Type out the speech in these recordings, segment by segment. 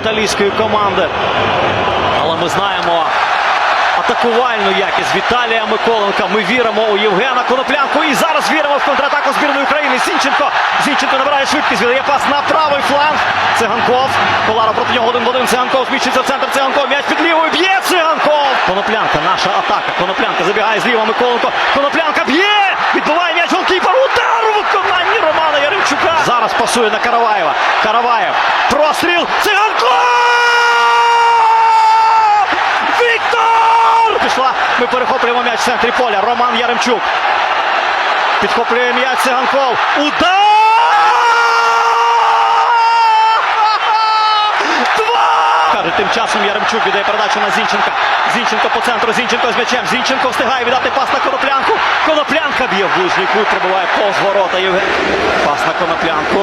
італійської команди. Але ми знаємо атакувальну якість Віталія Миколенка. Ми віримо у Євгена Коноплянку і зараз віримо в контратаку збірної України. Зінченко. Зінченко набирає швидкість. Віддає пас на правий фланг. Циганков. Колара проти нього один в один. Циганков зміщується в центр. Циганков. М'яч під лівою. Б'є Циганков. Коноплянка. Наша атака. Коноплянка забігає зліва. Миколенко. Коноплянка б'є. Відбиває м'яч голкіпер. Удар у виконанні Романа Яремчука. Зараз пасує на Караваєва. Караваєв. Простріл. Циганков! Віктор! Пішла. Ми перехоплюємо м'яч в центрі поля. Роман Яремчук. Підхоплює м'яч Циганков. Удар! Тим часом Яремчук віддає передачу на Зінченка. Зінченко по центру. Зінченко з м'ячем. Зінченко встигає віддати пас на Коноплянку. Коноплянка б'є в ближній кут. Пробиває повз ворота. Пас на Коноплянку.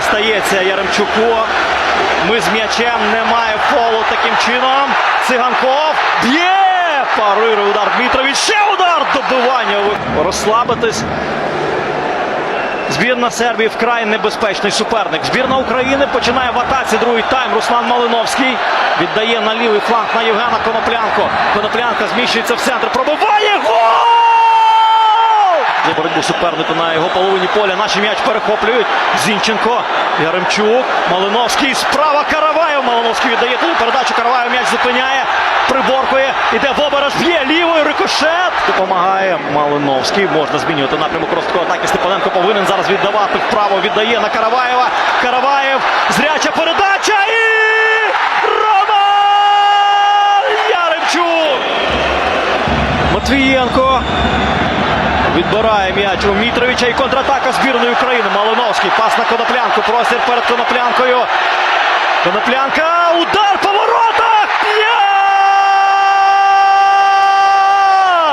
Дістається Яремчуку. Ми з м'ячем. Немає фолу таким чином. Циганков б'є! Парирує удар Дмитрович. Ще удар! Добивання. Розслабитись. Збірна Сербії вкрай небезпечний суперник. Збірна України починає в атаці другий тайм. Руслан Малиновський віддає на лівий фланг на Євгена Коноплянко. Коноплянка зміщується в центр. Пробиває гол! Боротьбу супернику на його половині поля. Наші м'яч перехоплюють. Зінченко, Яремчук, Малиновський. Справа Караваєв. Малиновський віддає туди передачу. Караваєв м'яч зупиняє. Приборкує. Іде Бобераш. Б'є лівою. Рикошет. Допомагає Малиновський. Можна змінювати напрямок розвитку атаки. Степаненко повинен зараз віддавати вправо. Віддає на Караваєва. Караваєв. Зряча передача. І. Матвієнко. Відбирає м'яч у Мітровича і контратака збірної України. Малиновський. Пас на Коноплянку. Простір перед Коноплянкою. Коноплянка. Удар по воротах.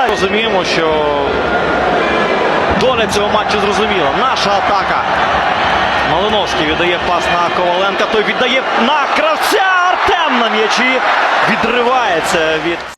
Розуміємо, що доля цього матчу зрозуміла. Наша атака. Малиновський віддає пас на Коваленка. Той віддає на кравця. Артем на м'ячі. Відривається від.